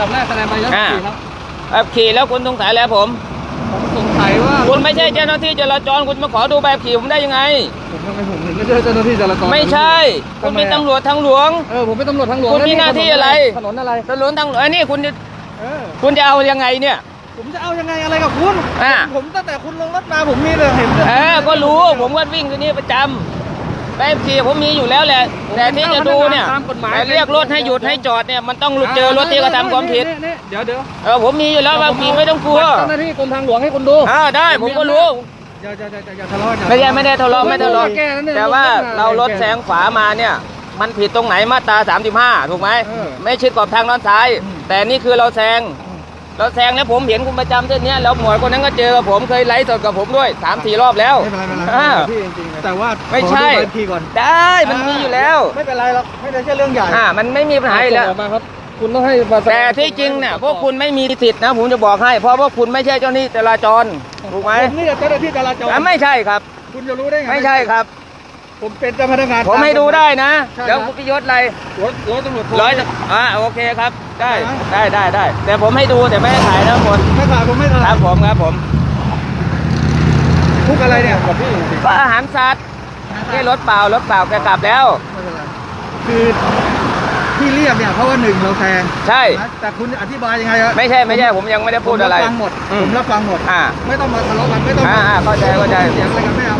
ดับแรกแสดงใบขับอ่าขี่ครับแบบขี่แล้วคุณสงสัยแล้วผม ผมสงสัยว่าคุณไม่ใช่เจ้าหน้าที่จราจรคุณมาขอดูใบขับขี่ผมได้ยังไง ผมทำไมผมถึงไม่ใช่เจ้าหน้าที่จราจรไม่ใช่ คุณเป็นตำรวจทางหลวง เออผมเป็นตำรวจทางหลวง คุณมีหน้าที่อะไร ถนนอะไรตำรวจทางหลวงไอ้นี่คุณจะเออคุณจะเอายังไงเนี่ย ผมจะเอายังไงอะไรกับคุณอ่าผมตั้งแต่คุณลงรถมาผมมีเลยเห็นเลยเออก็รู้ ผมก็วิ่งที่นี่ประจำ ใบขับขี่ผมมีอยู่แล้วแหละ แต่ที่จะดูเนี่ยตามกฎหมาย แต่เรียกรถให้หยุดให้จอดเนี่ยมันต้องเจอรถที่กระทำความผิดนี่นี่เดี๋ยวเดี๋ยวเออผมมีอยู่แล้วใบขับขี่ไม่ต้องกลัวเจ้าหน้าที่กรมทางหลวงให้คุณดูอ่าได้ผมก็รู้ อย่าอย่าอย่าอย่าทะเลาะกันไม่ใช่ไม่ได้ทะเลาะไม่ทะเลาะแก้แล้วเนี่ยแต่ว่าเรารถแซงขวามาเนี่ยมันผิดตรงไหนมาตรา 35 ถูกไหมเออไม่ชิดขอบทางด้านซ้ายอืมแต่นี่คือเราแซง เราแซงแล้วผมเห็นคุณประจำเส้นเนี้ยแล้วหมวยคนนั้นก็เจอกับผมเคยไลฟ์สดกับผมด้วยสามสี่รอบแล้วไม่เป็นไรไม่เป็นไรอ่า พี่จริงๆแต่ว่าไม่ใช่ ขอดูใบขับขี่ก่อนได้มันมีอยู่แล้วไม่เป็นไรหรอกไม่ได้ใช่เรื่องใหญ่อ่ามันไม่มีปัญหาอยู่แล้ว ส่งออกมาครับ คุณต้องให้มาสดแต่ที่จริงเนี่ยพวกคุณไม่มีสิทธิ์นะผมจะบอกให้ เพราะพวกคุณไม่ใช่เจ้าหน้าที่จราจรถูกไหมผมนี่เจ้าหน้าที่จราจรอะไม่ใช่ครับ คุณจะรู้ได้ไงไม่ใช่ครับ ผมเป็นเจ้าพนักงานผมให้ดูได้นะใช่ครับเดี๋ยวคุณพิยศอะไรรถรถตำรวจโทร้อยอ่าโอเคครับได้ได้ได้ได้ได้ แต่ผมให้ดูแต่ไม่ให้ถ่ายนะหมดไม่ถ่ายผมไม่ถ่ายครับผมครับผมทุกอะไรเนี่ยกับพี่จริงก็อาหารสัตว์นี่รถเปล่ารถเปล่าแกกลับแล้วๆไม่เป็นไรคือที่เรียกเนี่ยเพราะว่าหนึ่งเราแซงใช่นะแต่คุณอธิบายยังไงอะไม่ใช่ไม่ใช่ผมยังไม่ได้พูดอะไรผมรับฟังหมดอืผมมรับฟังหมด อ่า ไม่ต้องมาทะเลาะกันไม่ต้องอ่าอ่าเข้าใจเข้าใจเสียงอะไรกันไม่เอาไม่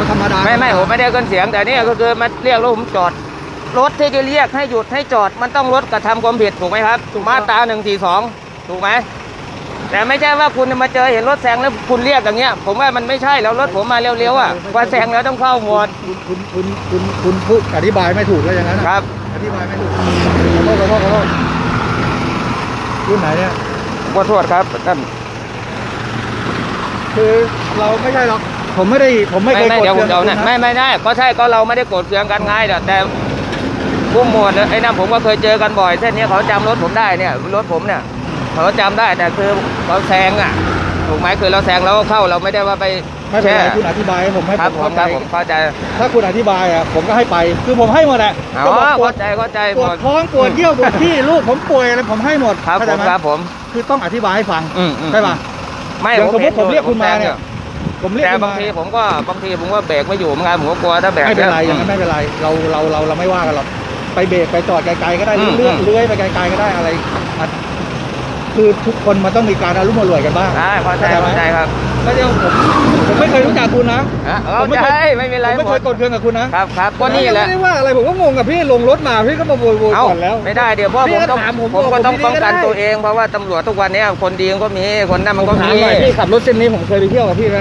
เอาเราธรรมดาไม่ไม่ผมไม่ได้เกินเสียงแต่นี่ก็คือมาเรียกรถผมจอด รถที่จะเรียกให้หยุดให้จอดมันต้องรถกระทำความผิดถูกไหมครับมาตราหนึ่งสี่สองถูกไหมแต่ไม่ใช่ว่าคุณมาเจอเห็นรถแซงแล้วคุณเรียกอย่างเงี้ย ผมว่ามันไม่ใช่แล้วรถผมมาเร็วๆอะว่าแซงแล้วต้องเข้าหมดคุณคุณคุณคุณคุณพูดอธิบายไม่ถูกเลยอย่างนั้นอะครับอธิบายไม่ถูกขอโทษขอโทษขอโทษรุ่นไหนเนี่ยขอโทษครับท่านคือเราไม่ใช่หรอก ผมไม่ได้ผมไม่ไม่เคยไม่กดเดี๋ยวผมเครื่เดี๋ยวองนะคุณไม่ไม่ได้ก็ใช่ก็เราไม่ได้โกรธเคืองกันง่ายแต่ผู้หมวดไอ้นั่นผมก็เคยเจอกันบ่อยเส้นนี้เขาจำรถผมได้เนี่ยรถผมเนี่ยเขาจำได้แต่คือเราแซงอะถูกไหมคือเราแซงเราก็เข้าเราไม่ได้ว่าไปไม่เป็นแช่ไรคุณอธิบายให้ผมให้ครับผมผมเข้าคใจรับผมเข้าใจ ถ้าคุณอธิบายอะผมก็ให้ไป คือผมให้หมดแหละอ๋อก็บอกปวเข้าดใจเข้าใจปหมวดดท้องปวดเยี่ยวปวดขี้ลูกผมป่วยอะไรผมให้หมดครับเข้าผใจมไหมครับผม คือต้องอธิบายให้ฟังอืมอืมใช่ป่ะไม่อย่างสมมติห็นผมเรียกคุณมาแซงเนี่ย ผมเรียกแต่คุณบางมาทีผมก็บางทีผมก็เบรกไม่อยู่เหมือนกันผมก็กลัวถ้าเบรกไม่เป็นไรอยย่างนั้นไม่เป็นไรเราเราเราเราไม่ว่ากันหรอกไปเบรกไปจอดไกลๆก็ได้อืมเลื่อนอืมเลื้อยไปไกลๆก็ได้อะไรอะคือทุกคนมันต้องมีการอารมณ์มารวยกันบ้างได้เข้าใจไหมเข้าใจครับไม่ใช่ว่าผมผมไม่เคยรู้จักคุณนะอะผเข้ามไม่ใจเคยไม่เป็นไรผมไม่เคยหกดเครื่องกับคุณนะครับครับก็นี่แหละไม่ได้ว่าอะไรผมก็งงกับพี่ลงรถมาพี่ก็มาโวยโวยเอ้าก่อนแล้วไม่ได้เดี๋ยวเพราะพี่ผมก็ต้องถามผมผมก็ผมต้องไม่ได้ป้องกันได้ตัวเองเพราะว่าตำรวจทุกวันเนี้ยคนดีก็มีคนนั้นมันก็ถามีมหน่อยพี่ขับรถเส้นนี้ผมเคยไปเที่ยวกับพี่ไหม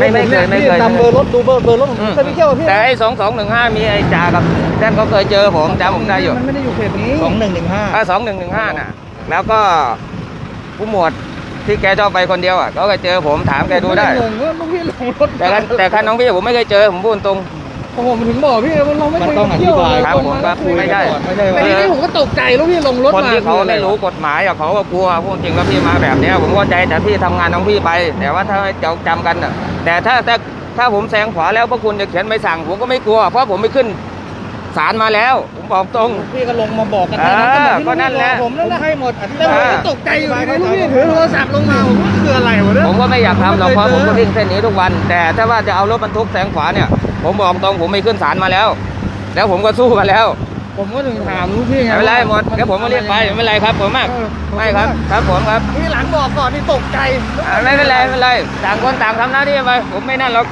ไม่ไม่เคยไม่เคยพี่นำเบอร์รถดูเบอร์เบอร์รถผมอืมเคยไปเที่ยวกับพี่แต่ไอ้สองสองหนึ่งห้ามีไอ้จ่ากับแดนเขาเคยเจอผมจำผมได้อยู่มันไม่ได้อยู่เขตนี้สองหนึ่งหนึ่งห้าถ้าสองหนึ่งหนึ่งห้าน่ะ แล้วก็ผู้หมวดที่แกชอบไปคนเดียวอะเขาก็เจอผมถามแกดูได้งงว่าลูกพี่ลงรถแต่คันแต่คันน้องพี่ผมไม่เคยเจอผมพูดตรง ผมถึงบอกพี่ว่าเราไม่เคยไปเที่ยวครับผมครับคุยไม่ได้ก่อนไม่ใช่ไม่ว่าได้ทีนี้ผมก็ตกใจลูกพี่ลงรถคนมาที่เขาคืออะไม่รู้กฎหมายอะเขาก็กลัวพูดจริงแล้วพี่มาแบบเนี้ยผมเข้าใจแต่พี่ทำงานของพี่ไป แต่ว่าถ้าให้จำกันอะแต่ถ้าถ้าถ้าผมแซงขวาแล้วพวกคุณจะเขียนใบสั่ง ผมก็ไม่กลัว เพราะผมไปขึ้นศาลมาแล้ว ผมบอกตรงพี่ก็ลงมาบอกกันเออก็นั่นแหละผมนั่นแหละให้หมดอธิแต่บายผมก็ตกใจอยู่ดีลูกพี่ถือโทรศัพท์ลงมาผมว่าคืออะไรวะเนี่ยผมก็ไม่อยากทำหรอกเพราะผมก็วิ่งเส้นนี้ทุกวัน แต่ถ้าว่าจะเอารถบรรทุกแซงขวาเนี่ย ผมบอกตรงผมไปขึ้นศาลมาแล้ว แล้วผมก็สู้มาแล้ว ผมก็ถึงถามลูกพี่ไงไม่เป็นไรหมดเดี๋ยวผมมาเรียกไปไม่เป็นไรครับผมมากเออไม่ครับ ครับผมครับพี่หลังบอกก่อนนี่ตกใจอ่าไม่เป็นไรไม่เป็นไรต่างคนต่างทำหน้าที่ไปผมไม่นั่นหรอก